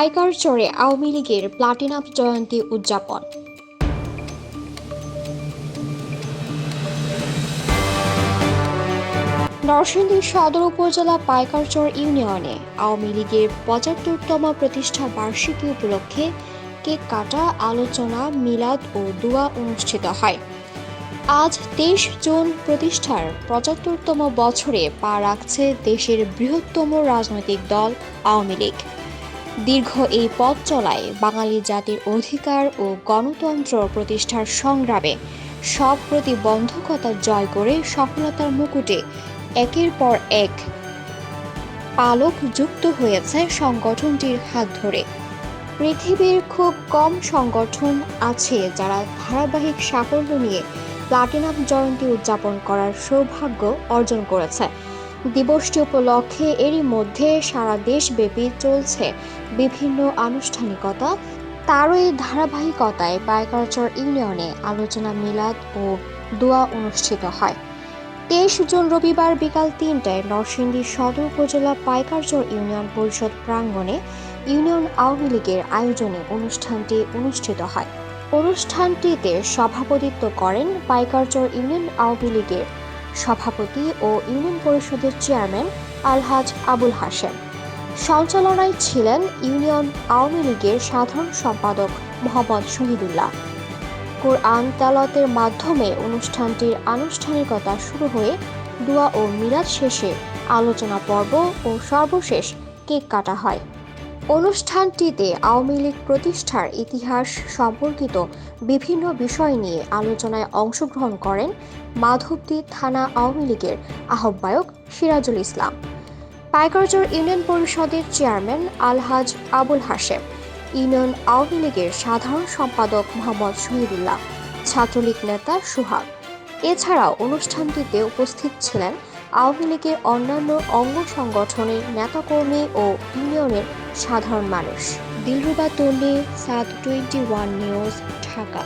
পাইকার চড়ে আওয়ামী লীগের প্লাটিনাম জয়ন্তী উদযাপন। নরসিংদী সদর উপজেলা পাইকারচর ইউনিয়নে আওয়ামী লীগের পঁচাত্তরতম প্রতিষ্ঠা বার্ষিকী উপলক্ষে কেক কাটা, আলোচনা, মিলাদ ও দোয়া অনুষ্ঠিত হয়। আজ তেইশ জুন প্রতিষ্ঠার পঁচাত্তরতম বছরে পা রাখছে দেশের বৃহত্তম রাজনৈতিক দল আওয়ামী লীগ। দীর্ঘ এই পথ চলায় বাঙালি জাতির অধিকার ও গণতন্ত্র প্রতিষ্ঠার সংগ্রামে সব প্রতিবন্ধকতা জয় করে সফলতার মুকুটে একের পর এক পালক যুক্ত হয়েছে সংগঠনটির হাত ধরে। পৃথিবীর খুব কম সংগঠন আছে যারা ধারাবাহিক সাফল্য নিয়ে প্লাটিনাম জয়ন্তী উদযাপন করার সৌভাগ্য অর্জন করেছে। দিবসটি উপলক্ষে এরই মধ্যে সারা দেশব্যাপী চলছে বিভিন্ন আনুষ্ঠানিকতা। তারই ধারাবাহিকতায় পায়কারচর ইউনিয়নে আলোচনা, মিলাদ ও দোয়া অনুষ্ঠিত হয়। তেইশ জুন রবিবার বিকাল তিনটায় নরসিংদী সদর উপজেলা পাইকারচর ইউনিয়ন পরিষদ প্রাঙ্গণে ইউনিয়ন আওয়ামী লীগের আয়োজনে অনুষ্ঠানটি অনুষ্ঠিত হয়। অনুষ্ঠানটিতে সভাপতিত্ব করেন পাইকারচর ইউনিয়ন আওয়ামী লীগের সভাপতি ও ইউনিয়ন পরিষদের চেয়ারম্যান আলহাজ আবুল হাশেম। সঞ্চালনায় ছিলেন ইউনিয়ন আওয়ামী লীগের সাধারণ সম্পাদক মোহাম্মদ শহীদুল্লাহ। কোরআন তালাতের মাধ্যমে অনুষ্ঠানটির আনুষ্ঠানিকতা শুরু হয়ে দোয়া ও মিলাদ শেষে আলোচনা পর্ব ও সর্বশেষ কেক কাটা হয়। অনুষ্ঠানটিতে আওয়ামী লীগ প্রতিষ্ঠার ইতিহাস সম্পর্কিত বিভিন্ন বিষয় নিয়ে আলোচনায় অংশগ্রহণ করেন মাধবদী থানা আওয়ামী লীগের আহ্বায়ক সিরাজুল ইসলাম। পাইকারচর ইউনিয়ন পরিষদের চেয়ারম্যান আলহাজ আবুল হাশেম, ইউনিয়ন আওয়ামী লীগের সাধারণ সম্পাদক মোহাম্মদ শহীদুল্লাহ, ছাত্রলীগ নেতা সুহাগ। এছাড়াও অনুষ্ঠানটিতে উপস্থিত ছিলেন আওয়ামী লীগের অন্যান্য অঙ্গ সংগঠনের নেতাকর্মী ও ইউনিয়নের সাধারণ মানুষ। দিলরুবা তল্লি সাত টোয়েন্টি ওয়ান নিউজ, ঢাকা।